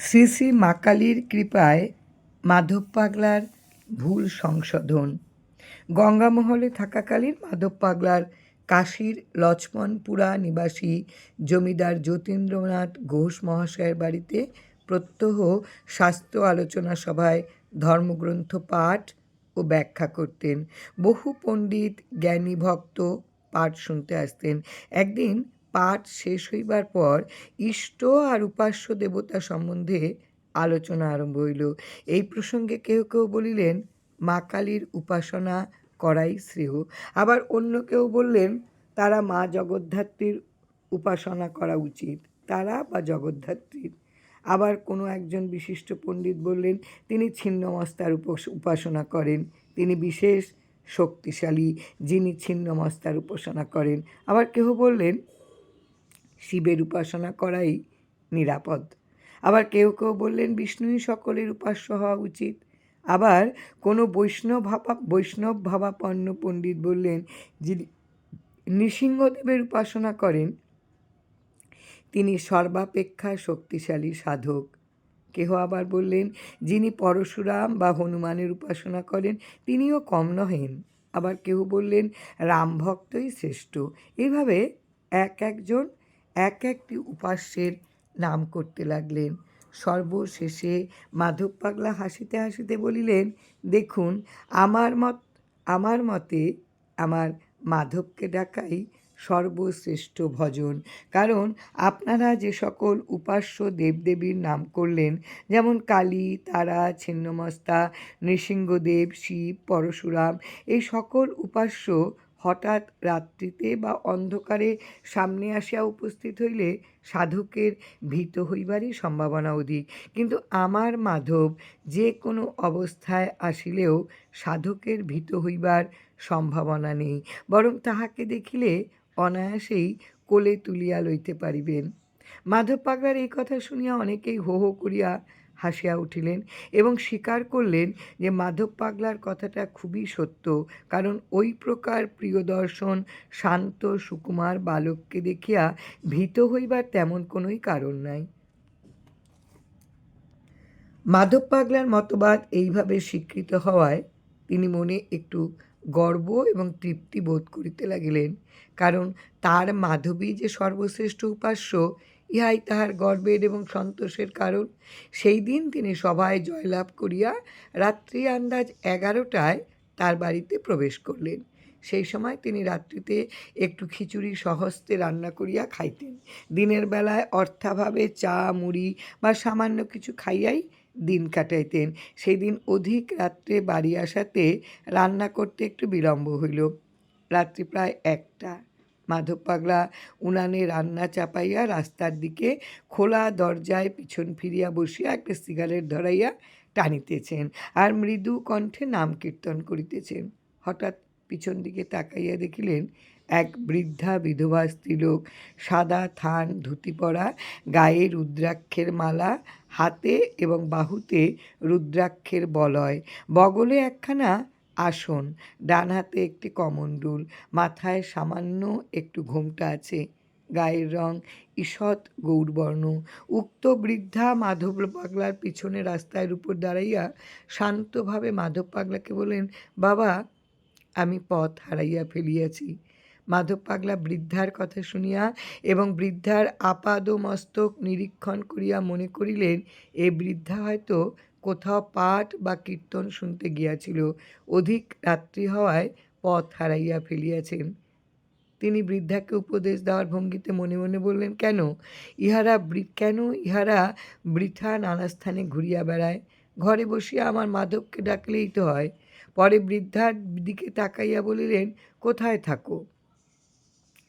শ্রী শ্রী মা কালীর কৃপায় মাধব পাগলার ভুল সংশোধন। গঙ্গামহলে থাকাকালীন মাধব পাগলার কাশীর লক্ষ্মণপুরা নিবাসী জমিদার যতীন্দ্রনাথ ঘোষ মহাশয়ের বাড়িতে প্রত্যহ স্বাস্থ্য আলোচনা সভায় ধর্মগ্রন্থ পাঠ ও ব্যাখ্যা করতেন। বহু পণ্ডিত, জ্ঞানী ভক্ত পাঠ শুনতে আসতেন। একদিন পাঠ শেষ হইবার পর ইষ্ট আর উপাস্য দেবতা সম্বন্ধে আলোচনা আরম্ভ হইল। এই প্রসঙ্গে কেউ কেউ বলিলেন, মা কালীর উপাসনা করাই শ্রেয়। আবার অন্য কেউ বললেন, তারা মা জগদ্ধাত্রীর উপাসনা করা উচিত। তারা বা জগদ্ধাত্রীর? আবার কোনো একজন বিশিষ্ট পণ্ডিত বললেন, তিনি ছিন্নমস্তার উপস- উপাসনা করেন। তিনি বিশেষ শক্তিশালী, যিনি ছিন্নমস্তার উপাসনা করেন। আবার কেহ বললেন শিবের উপাসনা করাই নিরাপদ। আবার কেউ কেউ বললেন, বিষ্ণুই সকলের উপাস্য হওয়া উচিত। আবার কোনো বৈষ্ণব ভাবা, বৈষ্ণব ভাবাপন্ন পণ্ডিত বললেন, যিনি নৃসিংহদেবের উপাসনা করেন, তিনি সর্বাপেক্ষা শক্তিশালী সাধক। কেহ আবার বললেন, যিনি পরশুরাম বা হনুমানের উপাসনা করেন, তিনিও কম নহেন। আবার কেউ বললেন রাম ভক্তই শ্রেষ্ঠ। এইভাবে এক একজন এক একটি উপাস্যের নাম করতে লাগলেন। সর্বশেষে মাধব পাগলা হাসিতে হাসিতে বলিলেন, দেখুন, আমার মত, আমার মতে আমার মাধবকে ডাকাই সর্বশ্রেষ্ঠ ভজন। কারণ আপনারা যে সকল উপাস্য দেবদেবীর নাম করলেন, যেমন কালী, তারা, ছিন্নমস্তা, নৃসিংহদেব, শিব, পরশুরাম, এই সকল উপাস্য হঠাৎ রাত্রিতে বা অন্ধকারে সামনে আসিয়া উপস্থিত হইলে সাধকের ভীত হইবারই সম্ভাবনা অধিক। কিন্তু আমার মাধব যে কোনো অবস্থায় আসিলেও সাধকের ভীত হইবার সম্ভাবনা নেই, বরং তাহাকে দেখিলে অনায়াসেই কোলে তুলিয়া লইতে পারিবেন। মাধব পাগলার এই কথা শুনিয়া অনেকেই হো হো করিয়া হাসিয়া উঠিলেন এবং স্বীকার করলেন যে মাধব পাগলার কথাটা খুবই সত্য। কারণ ওই প্রকার প্রিয়দর্শন শান্ত সুকুমার বালককে দেখিয়া ভীত হইবার তেমন কোনোই কারণ নাই। মাধব পাগলার মতবাদ এইভাবে স্বীকৃত হওয়ায় তিনি মনে একটু গর্ব এবং তৃপ্তি বোধ করিতে লাগিলেন। কারণ তার মাধবী যে সর্বশ্রেষ্ঠ উপাস্য ইহাই তাহার গর্বের এবং সন্তোষের কারণ। সেই দিন তিনি সভায় জয়লাভ করিয়া রাত্রি আন্দাজ এগারোটায় তার বাড়িতে প্রবেশ করলেন। সেই সময় তিনি রাত্রিতে একটু খিচুড়ি সহস্তে রান্না করিয়া খাইতেন। দিনের বেলায় অর্থাভাবে চা, মুড়ি বা সামান্য কিছু খাইয়াই দিন কাটাইতেন। সেই দিন অধিক রাত্রে বাড়ি আসাতে রান্না করতে একটু বিলম্ব হইল। রাত্রি প্রায় একটা। মাধব পাগলা উনানে রান্না চাপাইয়া রাস্তার দিকে খোলা দরজায় পিছন ফিরিয়া বসিয়া একটা সিগারেট ধরাইয়া টানিতেছেন আর মৃদু কণ্ঠে নাম কীর্তন করিতেছেন। হঠাৎ পিছন দিকে তাকাইয়া দেখিলেন এক বৃদ্ধা বিধবা স্ত্রীলোক সাদা থান, ধুতি পরা, গায়ে রুদ্রাক্ষের মালা, হাতে এবং বাহুতে রুদ্রাক্ষের বলয়। বগলে একখানা আসন। ডান হাতে একটি কমণ্ডুল মাথায় সামান্য একটু ঘোমটা আছে, গায়ের রং ঈষৎ গৌরবর্ণ। উক্ত বৃদ্ধা মাধব পাগলার পিছনে রাস্তার উপর দাঁড়াইয়া শান্তভাবে মাধব পাগলাকে বলেন বাবা, আমি পথ হারাইয়া ফেলিয়াছি। মাধব পাগলা বৃদ্ধার কথা শুনিয়া এবং বৃদ্ধার আপাদ মস্তক নিরীক্ষণ করিয়া মনে করিলেন, এ বৃদ্ধা হয়তো কোথাও পাঠ বা কীর্তন শুনতে গিয়াছিল, অধিক রাত্রি হওয়ায় পথ হারাইয়া ফেলিয়াছেন। তিনি বৃদ্ধাকে উপদেশ দেওয়ার ভঙ্গিতে মনে মনে বললেন, কেন? ইহারা কেন ইহারা বৃথা নানা স্থানে ঘুরিয়া বেড়ায়? ঘরে বসিয়া আমার মাধবকে ডাকলেই তো হয় পরে বৃদ্ধার দিকে তাকাইয়া বলিলেন, কোথায় থাকো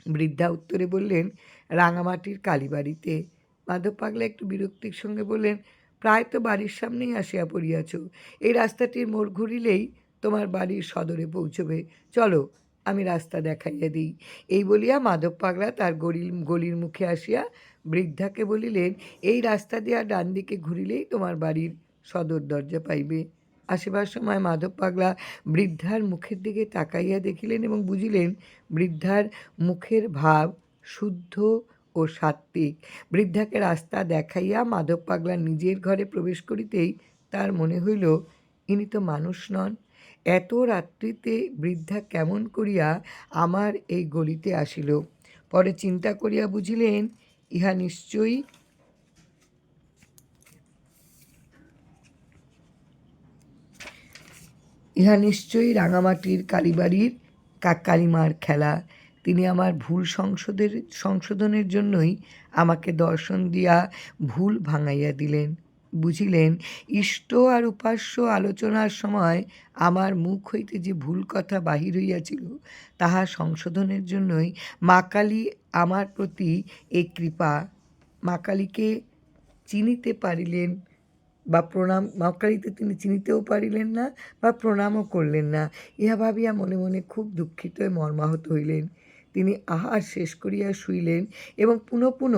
বৃদ্ধা উত্তরে বললেন, রাঙামাটির কালীবাড়িতে মাধব পাগলা একটু বিরক্তির সঙ্গে বললেন প্রায় তো বাড়ির সামনেই আসিয়া পড়িয়াছ। এই রাস্তাটির মোড় ঘুরিলেই তোমার বাড়ির সদরে পৌঁছবে। চলো, আমি রাস্তা দেখাইয়া দিই। এই বলিয়া মাধব পাগলা তার গলির গলির মুখে আসিয়া বৃদ্ধাকে বলিলেন, এই রাস্তা দিয়া ডান দিকে ঘুরিলেই তোমার বাড়ির সদর দরজা পাইবে। আসিবার সময় মাধব পাগলা বৃদ্ধার মুখের দিকে তাকাইয়া দেখিলেন এবং বুঝিলেন, বৃদ্ধার মুখের ভাব শুদ্ধ ও সাত্ত্বিক বৃদ্ধাকে রাস্তা দেখাইয়া মাধব পাগলা নিজের ঘরে প্রবেশ করিতেই তার মনে হইল, ইনি তো মানুষ নন। এত রাত্রিতে বৃদ্ধা কেমন করিয়া আমার এই গলিতে আসিল? পরে চিন্তা করিয়া বুঝিলেন, ইহা নিশ্চয়ই ইহা নিশ্চয়ই রাঙামাটির কালীবাড়ির কাককালিমার খেলা। তিনি আমার ভুল সংশোধের সংশোধনের জন্যই আমাকে দর্শন দিয়া ভুল ভাঙাইয়া দিলেন। বুঝিলেন, ইষ্ট আর উপাস্য আলোচনার সময় আমার মুখ হইতে যে ভুল কথা বাহির হইয়াছিল, তাহা সংশোধনের জন্যই মা কালী আমার প্রতি এই কৃপা। মা কালীকে চিনিতে পারিলেন বা প্রণাম মক্কালিতে তিনি চিনিতেও পারিলেন না বা প্রণামও করলেন না, ইহা ভাবিয়া মনে মনে খুব দুঃখিত মর্মাহত হইলেন। তিনি আহার শেষ করিয়া শুইলেন এবং পুনঃ পুনঃ,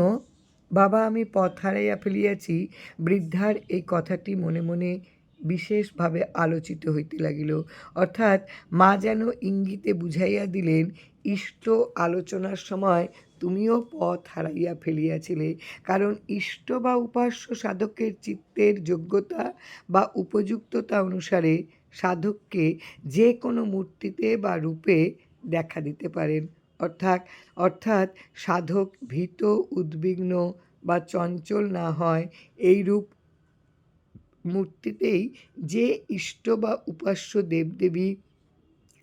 বাবা, আমি পথ হারাইয়া ফেলিয়াছি। বৃদ্ধার এই কথাটি মনে মনে বিশেষভাবে আলোচিত হইতে লাগিল। অর্থাৎ মা যেন ইঙ্গিতে বুঝাইয়া দিলেন, ইষ্ট আলোচনার সময় তুমিও পথ হারাইয়া ফেলিয়াছিলে, কারণ ইষ্ট বা উপাস্য সাধকের চিত্তের যোগ্যতা বা উপযুক্ততা অনুসারে সাধককে যে কোনো মূর্তিতে বা রূপে দেখা দিতে পারেন। অর্থাৎ অর্থাৎ সাধক ভীত, উদ্বিগ্ন বা চঞ্চল না হয় এই রূপ মূর্তিতেই যে ইষ্ট বা উপাস্য দেবদেবী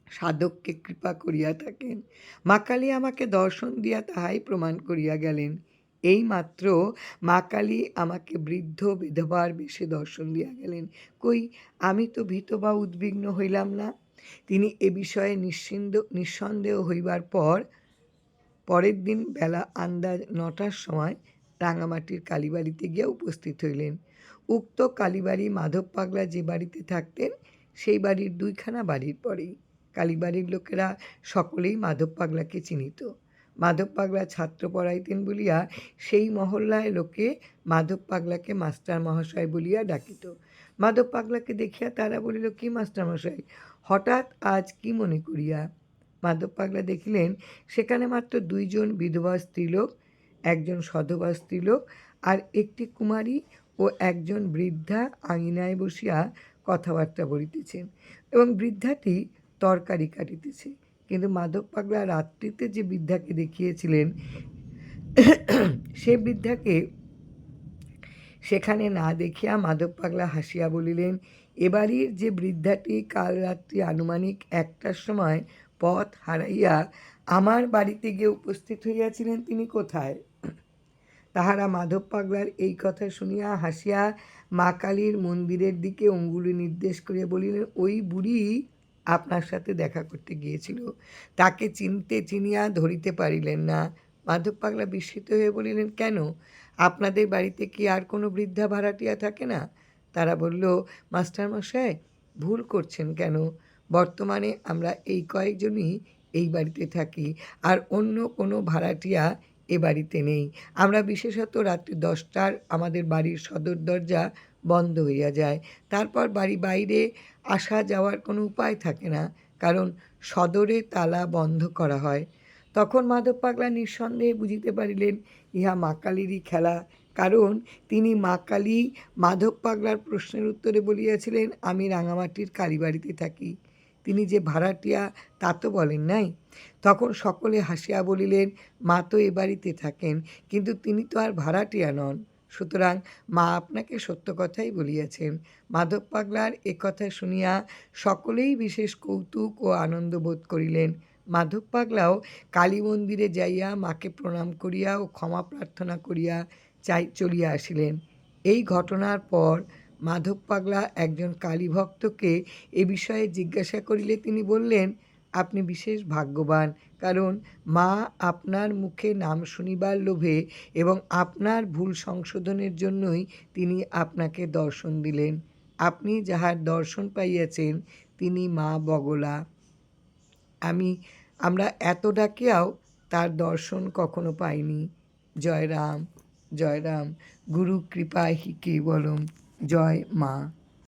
সাধককে কৃপা করিয়া থাকেন। মা কালী আমাকে দর্শন দিয়া তাহাই প্রমাণ করিয়া গেলেন। এই মাত্র মা কালী আমাকে বৃদ্ধ বিধবার বেশে দর্শন দিয়া গেলেন। কই, আমি তো ভীত বা উদ্বিগ্ন হইলাম না? তিনি এ বিষয়ে নিশ্চিন্দ নিঃসন্দেহ হইবার পর, পরের দিন বেলা আন্দাজ নটার সময় রাঙামাটির কালীবাড়িতে গিয়া উপস্থিত হইলেন। উক্ত কালীবাড়ি মাধব পাগলা যে বাড়িতে থাকতেন, সেই বাড়ির দুইখানা বাড়ির পরেই। কালীবাড়ির লোকেরা সকলেই মাধব পাগলাকে চিনিত। মাধব পাগলা ছাত্র পড়াইতেন বলিয়া সেই মহল্লায় লোকে মাধব পাগলাকে মাস্টার মহাশয় বলিয়া ডাকিত। মাধব পাগলাকে দেখিয়া তারা বলিল, কি মাস্টার মশাই হঠাৎ আজ কি মনে করিয়া? মাধব পাগলা দেখিলেন, সেখানে মাত্র দুইজন বিধবা স্ত্রীলোক, একজন সধবা স্ত্রীলোক আর একটি কুমারী ও একজন বৃদ্ধা আঙিনায় বসিয়া কথাবার্তা বলিতেছেন এবং বৃদ্ধাটি তরকারি কাটিতেছে। কিন্তু মাধব পাগলা রাত্রিতে যে বৃদ্ধাকে দেখিয়েছিলেন, সে বৃদ্ধাকে সেখানে না দেখিয়া মাধব পাগলা হাসিয়া বলিলেন এবাড়ির যে বৃদ্ধাটি কাল রাত্রি আনুমানিক একটার সময় পথ হারাইয়া আমার বাড়িতে গিয়ে উপস্থিত হইয়াছিলেন তিনি কোথায়? তাহারা মাধব পাগলার এই কথা শুনিয়া হাসিয়া মা কালীর মন্দিরের দিকে অঙ্গুলি নির্দেশ করিয়া বলিলেন, ওই বুড়ি আপনার সাথে দেখা করতে গিয়েছিল। তাকে চিনতে চিনিয়া ধরিতে পারিলেন না। মাধব পাগলা বিস্মিত হয়ে বলিলেন, কেন? আপনাদের বাড়িতে কি আর কোনো বৃদ্ধা ভাড়াটিয়া থাকে না? তারা বলল মাস্টারমশাই ভুল করছেন কেন? বর্তমানে আমরা এই কয়েকজনই এই বাড়িতে থাকি, আর অন্য কোনো ভাড়াটিয়া এ বাড়িতে নেই। আমরা বিশেষত রাত্রি দশটার আমাদের বাড়ির সদর দরজা বন্ধ হইয়া যায়। তারপর বাড়ি বাইরে আসা যাওয়ার কোনো উপায় থাকে না, কারণ সদরে তালা বন্ধ করা হয়। তখন মাধব পাগলা নিঃসন্দেহে বুঝিতে পারিলেন, ইহা মা কালীরই খেলা কারণ তিনি মা কালী মাধব পাগলার প্রশ্নের উত্তরে বলিয়াছিলেন, আমি রাঙামাটির কালীবাড়িতে থাকি। তিনি যে ভাড়াটিয়া তা তো বলেন নাই? তখন সকলে হাসিয়া বলিলেন, মা তো এ বাড়িতে থাকেন, কিন্তু তিনি তো আর ভাড়াটিয়া নন। সুতরাং মা আপনাকে সত্য কথাই বলিয়াছেন মাধব পাগলার এ কথা শুনিয়া সকলেই বিশেষ কৌতুক ও আনন্দ বোধ করিলেন। মাধব পাগলাও কালী মন্দিরে যাইয়া মাকে প্রণাম করিয়া ও ক্ষমা প্রার্থনা করিয়া চলিয়া আসিলেন। এই ঘটনার পর মাধব পাগলা একজন কালীভক্তকে এ বিষয়ে জিজ্ঞাসা করিলে তিনি বললেন, আপনি বিশেষ ভাগ্যবান, কারণ মা আপনার মুখে নাম শুনিবার লোভে এবং আপনার ভুল সংশোধনের জন্যই তিনি আপনাকে দর্শন দিলেন। আপনি যাহার দর্শন পাইয়াছেন, তিনি মা বগলা। আমি, আমরা এত ডাকিয়াও তার দর্শন কখনো পাইনি। জয় রাম জয় রাম গুরু কৃপায় কেবলম জয় মা।